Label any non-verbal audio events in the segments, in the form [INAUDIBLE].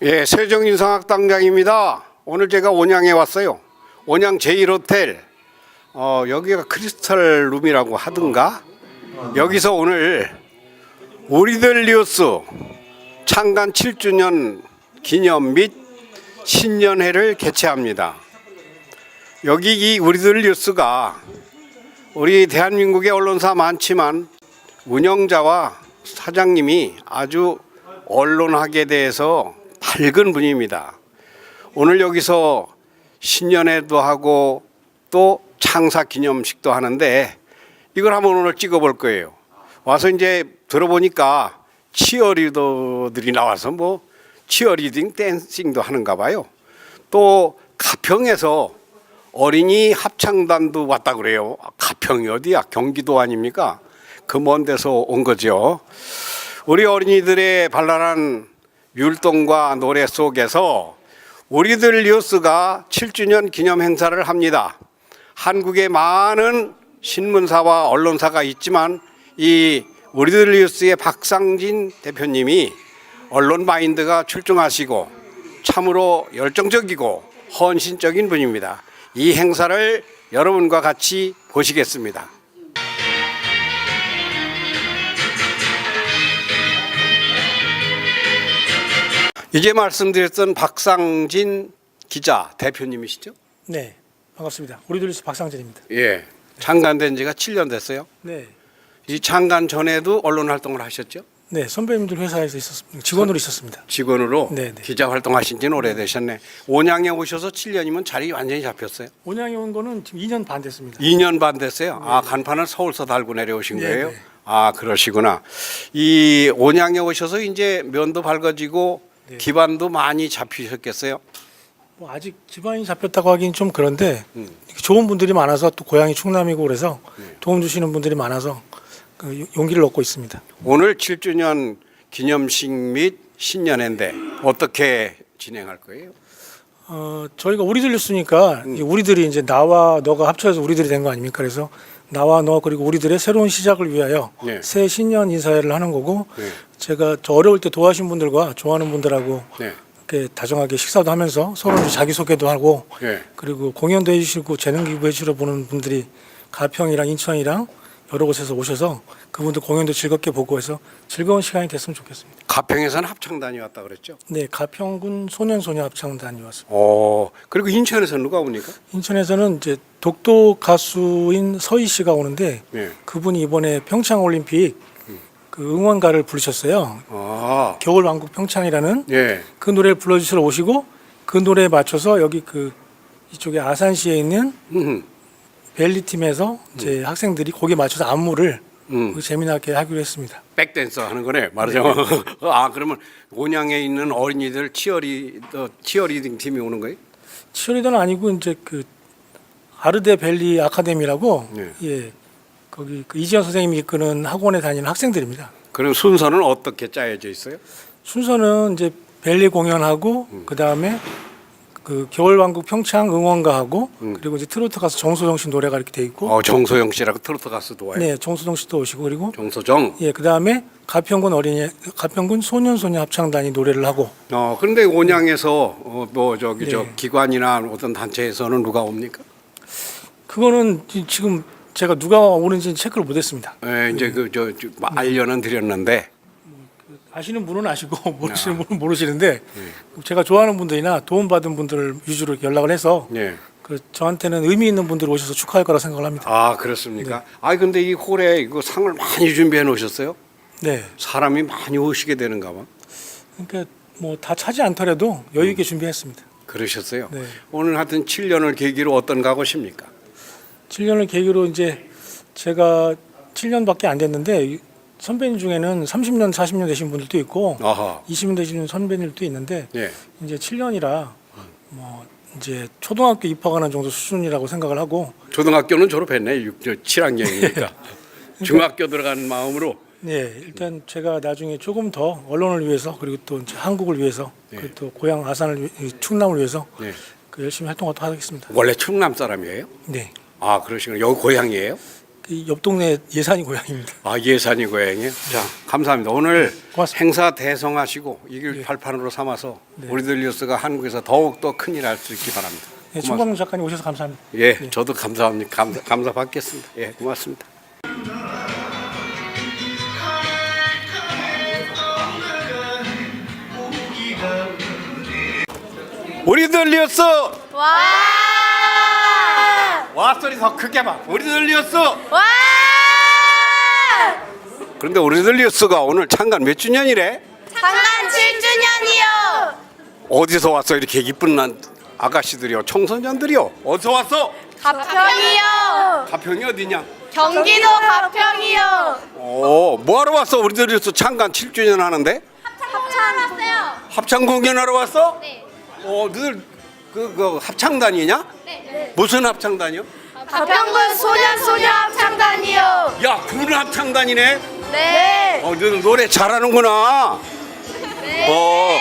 예, 세종인성학당장입니다. 오늘 제가 온양에 왔어요. 온양 제1호텔. 어, 여기가 크리스탈 룸이라고 하든가? 여기서 오늘 우리들 뉴스 창간 7주년 기념 및 신년회를 개최합니다. 여기 이 우리들 뉴스가 우리 대한민국의 언론사 많지만 운영자와 사장님이 아주 언론학에 대해서 밝은 분입니다. 오늘 여기서 신년회도 하고 또 창사 기념식도 하는데 이걸 한번 오늘 찍어볼 거예요. 와서 이제 들어보니까 치어리더들이 나와서 뭐 치어리딩 댄싱도 하는가 봐요. 또 가평에서 어린이 합창단도 왔다 그래요. 가평이 어디야? 경기도 아닙니까? 그 먼 데서 온 거죠. 우리 어린이들의 발랄한 율동과 노래 속에서 우리들 뉴스가 7주년 기념 행사를 합니다. 한국에 많은 신문사와 언론사가 있지만 이 우리들 뉴스의 박상진 대표님이 언론 마인드가 출중하시고 참으로 열정적이고 헌신적인 분입니다. 이 행사를 여러분과 같이 보시겠습니다. 이제 말씀드렸던 박상진 기자 대표님이시죠? 네, 반갑습니다. 우리들 뉴스 박상진입니다. 예. 창간된 지가 7년 됐어요. 네, 이 창간 전에도 언론 활동을 하셨죠? 네 선배님들 회사에서 있었습니다. 직원으로 있었습니다. 직원으로 네, 네. 기자 활동하신 지는 오래되셨네. 온양에 오셔서 7년이면 자리 완전히 잡혔어요. 온양에 온 거는 지금 2년 반 됐습니다. 2년 반 됐어요. 아, 간판을 서울서 달고 내려오신 네, 거예요? 네. 아, 그러시구나. 이 온양에 오셔서 이제 면도 밝아지고 네. 기반도 많이 잡히셨겠어요? 뭐 아직 기반이 잡혔다고 하긴 좀 그런데 음. 좋은 분들이 많아서 또 고향이 충남이고 그래서 네. 도움 주시는 분들이 많아서 그 용기를 얻고 있습니다. 오늘 7주년 기념식 및 신년회인데 어떻게 진행할 거예요? 어, 저희가 우리들 뉴스니까 음. 이 우리들이 이제 나와 너가 합쳐서 우리들이 된 거 아닙니까? 그래서 나와 너 그리고 우리들의 새로운 시작을 위하여 네. 새 신년 인사회를 하는 거고 네. 제가 저 어려울 때 도와주신 분들과 좋아하는 분들하고 네. 이렇게 다정하게 식사도 하면서 서로 이제 자기 소개도 하고 네. 그리고 공연도 해주시고 재능 기부해 주러 보는 분들이 가평이랑 인천이랑 여러 곳에서 오셔서 그분들 공연도 즐겁게 보고 해서 즐거운 시간이 됐으면 좋겠습니다. 가평에서는 합창단이 왔다 그랬죠? 네, 가평군 소년소녀 합창단이 왔습니다. 어, 그리고 인천에서는 누가 옵니까? 인천에서는 이제 독도 가수인 서희 씨가 오는데 네. 그분이 이번에 평창 올림픽 그 응원가를 부르셨어요. 아, 겨울 왕국 평창이라는 예. 그 노래를 불러주시러 오시고 그 노래에 맞춰서 여기 그 이쪽에 아산시에 있는 음, 벨리 팀에서 이제 학생들이 거기에 맞춰서 안무를 음. 그 재미나게 하기로 했습니다. 백댄서 하는 거네. 말하자면. [LAUGHS] 아, 그러면 온양에 있는 어린이들 치어리더 치어리딩 팀이 오는 거예요? 치어리더는 아니고 이제 그 아르데 벨리 아카데미라고 네. 예 거기 그 이지현 선생님이 이끄는 학원에 다니는 학생들입니다. 그럼 순서는 어떻게 짜여져 있어요? 순서는 이제 벨리 공연하고 음. 그 다음에 그 겨울왕국 평창 응원가하고 음. 그리고 이제 트로트 가수 정소정 씨 노래가 이렇게 돼 있고 어, 정소영 씨라고 트로트 가수도 와요. 네 정소정 씨도 오시고 그리고 정소정. 예 그 다음에 가평군 어린이 가평군 소년소녀 합창단이 노래를 하고 어, 그런데 온양에서 어, 뭐 저기 네. 저 기관이나 어떤 단체에서는 누가 옵니까? 그거는 지- 지금 제가 누가 오는지 체크를 못했습니다. 예, 이제 그 저 알려는 드렸는데 아시는 분은 아시고 [LAUGHS] 모르시는 분은 모르시는데 제가 좋아하는 분들이나 도움 받은 분들 위주로 연락을 해서 예. 그 저한테는 의미 있는 분들 오셔서 축하할 거라 생각을 합니다. 아, 그렇습니까? 아, 근데 이 홀에 이거 상을 많이 준비해 놓으셨어요? 네. 사람이 많이 오시게 되는가 봐. 그러니까 뭐 다 차지 않더라도 여유 있게 준비했습니다. 그러셨어요. 네. 오늘 하여튼 7년을 계기로 어떤 각오십니까? 7년을 계기로 이제 제가 7년밖에 안 됐는데 이 선배님 중에는 30년, 40년 되신 분들도 있고 아하. 20년 되시는 선배님들도 있는데 예. 이제 7년이라 뭐 이제 초등학교 입학하는 정도 수준이라고 생각을 하고 초등학교는 졸업했네. 6, 7학년이니까. [LAUGHS] 중학교 들어가는 마음으로 네, 일단 제가 나중에 조금 더 언론을 위해서 그리고 또 이제 한국을 위해서 네. 그리고 또 고향 아산을 위- 이 충남을 위해서 예. 그 열심히 활동하도록 하겠습니다. 원래 충남 사람이에요? 네, 아, 그러시구나. 여기 고향이에요? 그옆 동네 예산이 고향입니다. 아 예산이 고향이요. 자 감사합니다. 오늘 고맙습니다. 행사 대성하시고 이길 발판으로 삼아서 우리들 뉴스가 한국에서 더욱 더 큰 일 할 수 있기 바랍니다. 네. 총광 작가님 오셔서 감사합니다. 예, 저도 감사합니다. 감사, 감사 받겠습니다. 예, 고맙습니다. 우리들 뉴스 와! 와 소리 더 크게 봐. 우리들 뉴스. 와! 그런데 우리들 뉴스가 오늘 창간 몇 주년이래? 상간 7주년이요. 어디서 왔어 이렇게 이쁜 난 아가씨들이요, 청소년들이요. 어디서 왔어? 가평이요. 가평이 어디냐? 경기도 가평이요. 오, 뭐하러 왔어? 우리들 뉴스 창간 7주년 하는데 합창 왔어요. 합창 공연하러 왔어? 네. 어, 너들 그, 그 합창단이냐? 네. 무슨 합창단이요? 가평군 소년 소녀 합창단이요. 야, 군 합창단이네. 네. 어, 너들 노래 잘하는구나. 어,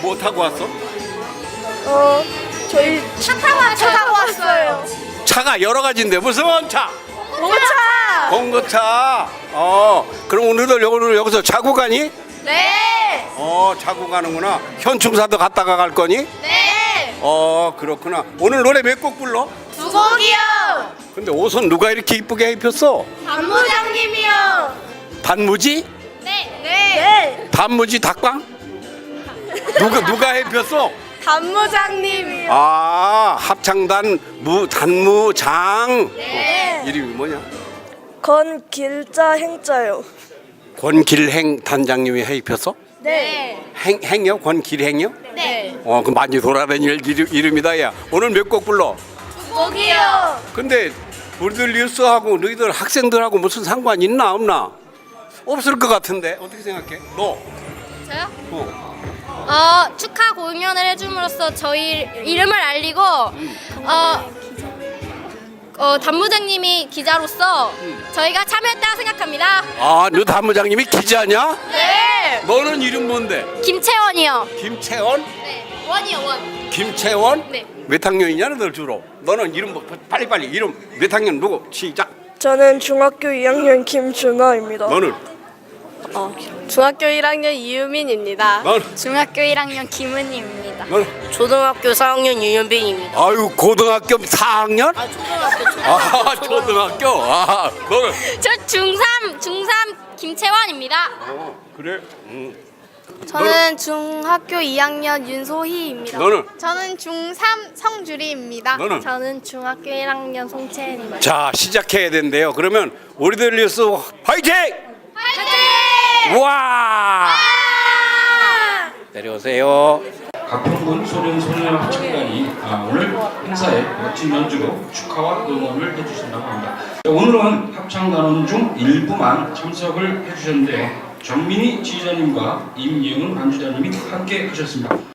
뭐 타고 왔어? 어, 저희 차 타고 차 타고 왔어요. 차가 여러 가지인데 무슨 차? 공차. 공거차. 어, 그럼 오늘들 오늘 여기서 자고 가니? 네. 어, 자고 가는구나. 현충사도 갔다가 갈 거니? 네. 어, 그렇구나. 오늘 노래 몇 곡 불러? 두 곡이요. 근데 옷은 누가 이렇게 이쁘게 입혔어? 단무장님이요. 단무지? 네. 네. 단무지 닭방? 누가 누가 입혔어? 단무장님이요. 아 합창단 무 단무장 네. 이름이 뭐냐? 건 길자 행자요. 권길행 단장님이 해 입혔어? 네. 행 행요? 권길행요? 네. 어, 그 많이 돌아다닐 이름, 이름이다 야. 오늘 몇 곡 불러? 두 곡이요. 근데 우리들 뉴스하고 너희들 학생들하고 무슨 상관 있나 없나? 없을 것 같은데 어떻게 생각해? 너? 저요? 어. 어, 축하 공연을 해줌으로써 저희 이름을 알리고 어, 어, 단무장님이 기자로서 저희가 참여했다고 생각합니다. 아, 너 단무장님이 기자냐? 네. 너는 이름 뭔데? 김채원이요. 김채원? 네, 원이요 원. 김채원? 네. 몇 학년이냐 너들 주로? 너는 이름 뭐 빨리 빨리 이름 몇 학년 누구? 시작. 저는 중학교 2학년 김준하입니다. 너는 중학교 1학년 이유민입니다. 너는 중학교 1학년 김은희입니다. 너는 초등학교 4학년 유현빈입니다. 아유 고등학교 4학년? 아 초등학교 아 초등학교 아 너는 저 중3 중3 김채원입니다. 어 그래 음. 저는 중학교 2학년 윤소희입니다. 너는 저는 중3 성주리입니다. 너는 저는 중학교 1학년 송채은입니다. 자 시작해야 된대요. 그러면 우리들 뉴스 화이팅! 화이팅! 와 내려오세요. 가평군 소년소녀 합창단이 아, 오늘 행사에 멋진 연주로 축하와 응원을 해주신다고 합니다. 오늘은 합창단원 중 일부만 참석을 해주셨는데 정민희 지휘자님과 임예은 반주자님이 함께 하셨습니다.